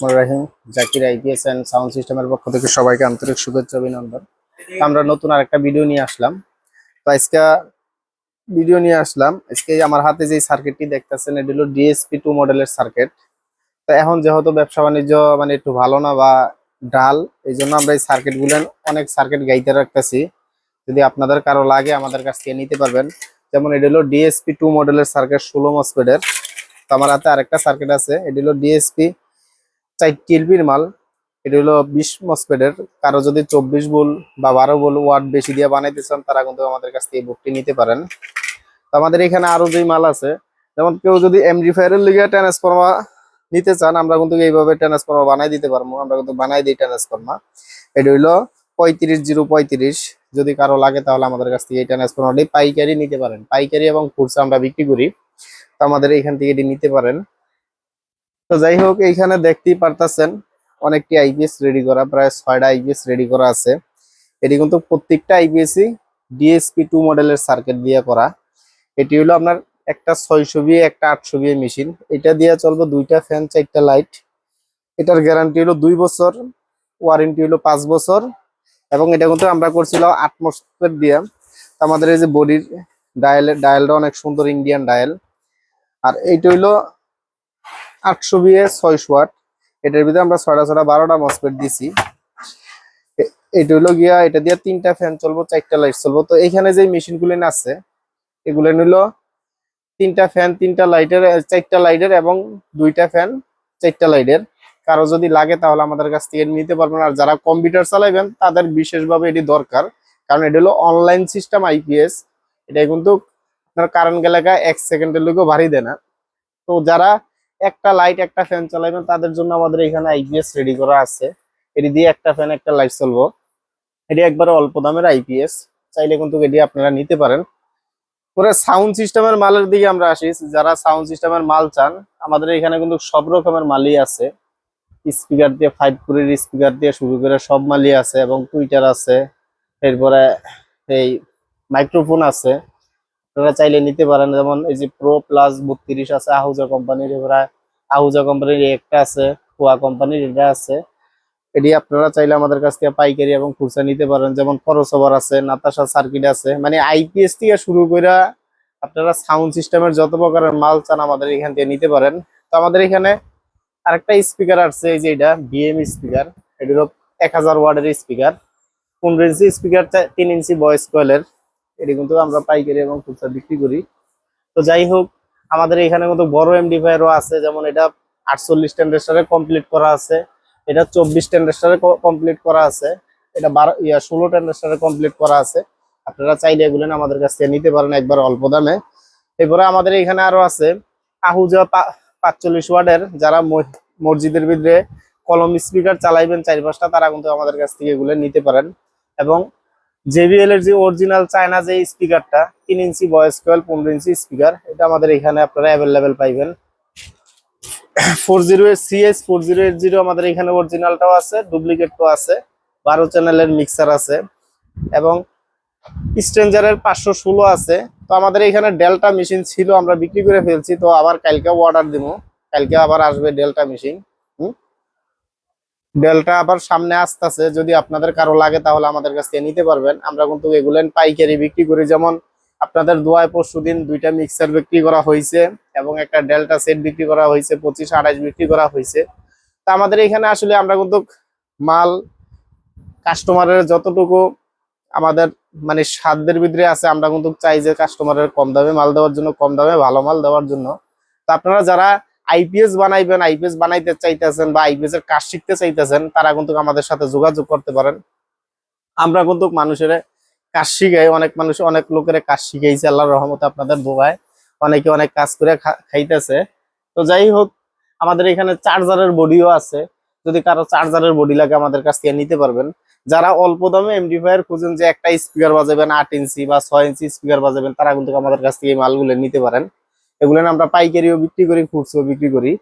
Rahim Zakir IPS and sound সিস্টেমের পক্ষ থেকে সবাইকে আন্তরিক শুভেচ্ছা অভিনন্দন। আমরা নতুন আরেকটা ভিডিও নিয়ে আসলাম। তো আজকে ভিডিও নিয়ে আসলাম। আজকে আমার হাতে যে সার্কিটটি দেখতেছেন, এটি হলো ডিএসপি টু মডেলের সার্কিট তো এখন যেহেতু ব্যবসা বাণিজ্য মানে একটু ভালো না বা ডাল, এই জন্য আমরা এই সার্কিটগুলো অনেক সার্কিট গাইতে রাখতেছি। যদি আপনাদের কারও লাগে, আমাদের কাছ থেকে নিতে পারবেন। যেমন এটি হলো ডিএসপি টু মডেলের সার্কিট ষোলো মসপেডের তো আমার হাতে আরেকটা সার্কিট আছে। এটি হলো ডিএসপি চাই টিলবির মাল, এটা হলো বিশ মসপেডের। কারও যদি চব্বিশ বোল বা বারো বোল ওয়াট বেশি দিয়ে বানাইতে চান, তারা কিন্তু আমাদের কাছ থেকে বুকটি নিতে পারেন। তো আমাদের এখানে আরও যে মাল আছে। যেমন কেউ যদি এমডিফায়ারের লিগে ট্রান্সফর্মা নিতে চান, আমরা কিন্তু এইভাবে ট্রান্সফর্মা বানাই দিতে পারব। আমরা কিন্তু বানাই দিই ট্রান্সফর্মা এটা হইল পঁয়ত্রিশ জিরো পঁয়ত্রিশ। যদি কারও লাগে, তাহলে আমাদের কাছ থেকে এই ট্রান্সফর্মারটি পাইকারি নিতে পারেন। পাইকারি এবং খুচরা আমরা বিক্রি করি। তো আমাদের এখান থেকে এটি নিতে পারেন। তো যাই হোক, এইখানে দেখতেই পারতাছেন, অনেকটি আইপিএস রেডি করা, প্রায় ছয়টা আইপিএস রেডি করা আছে। এটি কিন্তু প্রত্যেকটা আইপিএসই ডিএসপি টু মডেলের সার্কিট দিয়ে করা। এটি হলো আপনার একটা ছয়শো বিয়ে একটা আটশো বিয়ে মেশিন এটা দিয়ে চলবে দুইটা ফ্যান চারটা লাইট এটার গ্যারান্টি হলো দুই বছর ওয়ারেন্টি হলো পাঁচ বছর। এবং এটা কিন্তু আমরা করছিলাম আট মসপেট দিয়ে। আমাদের এই যে বডির ডায়াল ডায়ালটা অনেক সুন্দর ইন্ডিয়ান ডায়াল আর এইটা হইল আটশো বিয়ে ছয়শো ওয়াট। এটার ভিতরে আমরা ছয়টা ছয়টা বারোটা মসপেট দিছি। এটা হলো গিয়া, এটা দিয়ে তিনটা ফ্যান চলবো, চারটা লাইট চলবো। তো এখানে যে মেশিনগুলো আছে, এগুলো নিল তিনটা ফ্যান তিনটা লাইটের চারটা লাইটের এবং দুইটা ফ্যান চারটা লাইটের কারও যদি লাগে তাহলে আমাদের কাছ থেকে নিতে পারবেন। আর যারা কম্পিউটার চালাইবেন, তাদের বিশেষভাবে এটি দরকার। কারণ এটা হলো অনলাইন সিস্টেম আইপিএস এটা কিন্তু আপনার কারেন্ট এলাকা এক সেকেন্ডের লোকও ভারী দেয় না। তো যারা একটা লাইট একটা ফ্যান চালাবেন তাদের জন্য আমাদের এখানে আইপিএস রেডি করা আছে। এটি দিয়ে একটা ফ্যান একটা লাইট চলবো। এটি একবারে অল্প দামের আইপিএস চাইলে কিন্তু এটি আপনারা নিতে পারেন। পরে সাউন্ড সিস্টেমের মালের দিকে আমরা আসি। যারা সাউন্ড সিস্টেমের মাল চান, আমাদের এখানে কিন্তু সব রকমের মালই আছে। স্পিকার দিয়ে ফাইভ কুড়ির স্পিকার দিয়ে শুরু করে সব মালই আছে এবং টুইটার আছে। এরপরে এই মাইক্রোফোন আছে। আপনারা চাইলে নিতে পারেন। যেমন এই যে প্রো প্লাস বত্রিশ আছে আহুজা কোম্পানির এবারে আহুজা কোম্পানির একটা আছে, কুয়া কোম্পানির এটা আছে। এটি আপনারা চাইলে আমাদের কাছ থেকে পাইকারি এবং খুচরা নিতে পারেন। যেমন খরচওভার আছে, নাতাশা সার্কিট আছে। মানে আইপিএস থেকে শুরু করে আপনারা সাউন্ড সিস্টেমের যত প্রকারের মাল চান আমাদের এখান থেকে নিতে পারেন। তো আমাদের এখানে আরেকটা স্পিকার আছে এই যে এটা বিএম স্পিকার এটি হলো এক হাজার ওয়ার্ডের স্পিকার পনেরো ইঞ্চি স্পিকার তিন ইঞ্চি ভয়েস কয়েলের এটি কিন্তু আমরা পাইকারি এবং খুচরা বিক্রি করি। তো যাই হোক আমাদের এখানে কিন্তু বড় এমডি এমডিফায়ারও আছে, যেমন এটা আটচল্লিশ টেন্ডারে কমপ্লিট করা আছে, এটা চব্বিশ টেন্ডারে কমপ্লিট করা আছে, এটা বারো, ইয়া, ষোলো টেন্ডারে কমপ্লিট করা আছে। আপনারা চাইলে এগুলো আমাদের কাছ থেকে নিতে পারেন একবার অল্প দামে। এরপরে আমাদের এখানে আরও আছে, আহুজা পাঁচচল্লিশ ওয়ার্ডের, যারা মসজিদের ভিতরে কলম স্পিকার চালাইবেন চার পাঁচটা তারা কিন্তু আমাদের কাছ থেকে এগুলো নিতে পারেন। এবং জেবিএল এর যে অরিজিনাল চায়না যে স্পিকারটা তিন ইঞ্চি ভয়েস কয়েল পনেরো ইঞ্চি স্পিকার এটা আমাদের এখানে আপনারা অ্যাভেলেবেল পাইবেন। Four zero eight CS four zero eight zero আমাদের এখানে অরিজিনালটাও আছে ডুপ্লিকেটটাও আছে, বারো চ্যানেলের মিক্সার আছে, এবং স্ট্রেঞ্জারের পাঁচশো ষোলো আছে। তো আমাদের এখানে ডেল্টা মেশিন ছিল, আমরা বিক্রি করে ফেলছি, তো আবার কালকে অর্ডার দিব। কালকে আবার আসবে ডেল্টা মেশিন ডেলটা আবার সামনে আসতেছে, যদি আপনাদের কারও লাগে তাহলে আমাদের কাছ থেকে নিতে পারবেন। আমরা কিন্তু এগুলো পাইকারি বিক্রি করি, যেমন আপনাদের দোয়ায় পরশু দিন দুইটা মিক্সার বিক্রি করা হয়েছে এবং একটা ডেল্টা সেট বিক্রি করা হয়েছে, পঁচিশ আড়াইশ বিক্রি করা হয়েছে। তা আমাদের এখানে আসলে আমরা কিন্তু মাল কাস্টমারের যতটুকু আমাদের মানে সাধ্যের ভিতরে আছে, আমরা কিন্তু চাই যে কাস্টমারের কম দামে মাল দেওয়ার জন্য, কম দামে ভালো মাল দেওয়ার জন্য। তো আপনারা যারা আইপিএস বানাইবেন, আইপিএস বানাইতে চাইতেছেন বা আইপিএস এর কাজ শিখতে চাইতেছেন, তারা কিন্তু আমাদের সাথে যোগাযোগ করতে পারেন। আমরা কিন্তু মানুষের কাজ শিখাই, অনেক মানুষ, অনেক লোকের কাজ শিখাইছে, আল্লাহর রহমতে আপনাদের দোয়ায় অনেকে অনেক কাজ করে খাইতেছে। তো যাই হোক, আমাদের এখানে চার্জারের বডিও আছে। যদি কারও চার্জারের বডি লাগে আমাদের কাছ থেকে নিতে পারবেন। যারা অল্প দামে এমডিফায়ার খুঁজেন যে একটা স্পিকার বাজাবেন আট ইঞ্চি বা ছয় ইঞ্চি স্পিকার বাজাবেন, তারা কিন্তু আমাদের কাছ থেকে মালগুলো নিতে পারেন। এগুলো আমরা পাইকারিও বিক্রি করি খুচরো বিক্রি করি।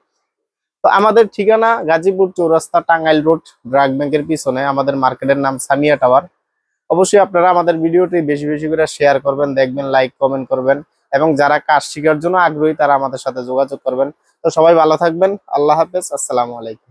তো আমাদের ঠিকানা গাজীপুর চৌরাস্তা টাঙ্গাইল রোড ড্রাগ ব্যাংকের পিছনে, আমাদের মার্কেটের নাম সামিয়া টাওয়ার। অবশ্যই আপনারা আমাদের ভিডিওটি বেশি বেশি করে শেয়ার করবেন, দেখবেন, লাইক, কমেন্ট করবেন, এবং যারা কাজ শেখার জন্য আগ্রহী তারা আমাদের সাথে যোগাযোগ করবেন। তো সবাই ভালো থাকবেন, আল্লাহ হাফেজ, আসসালামু আলাইকুম।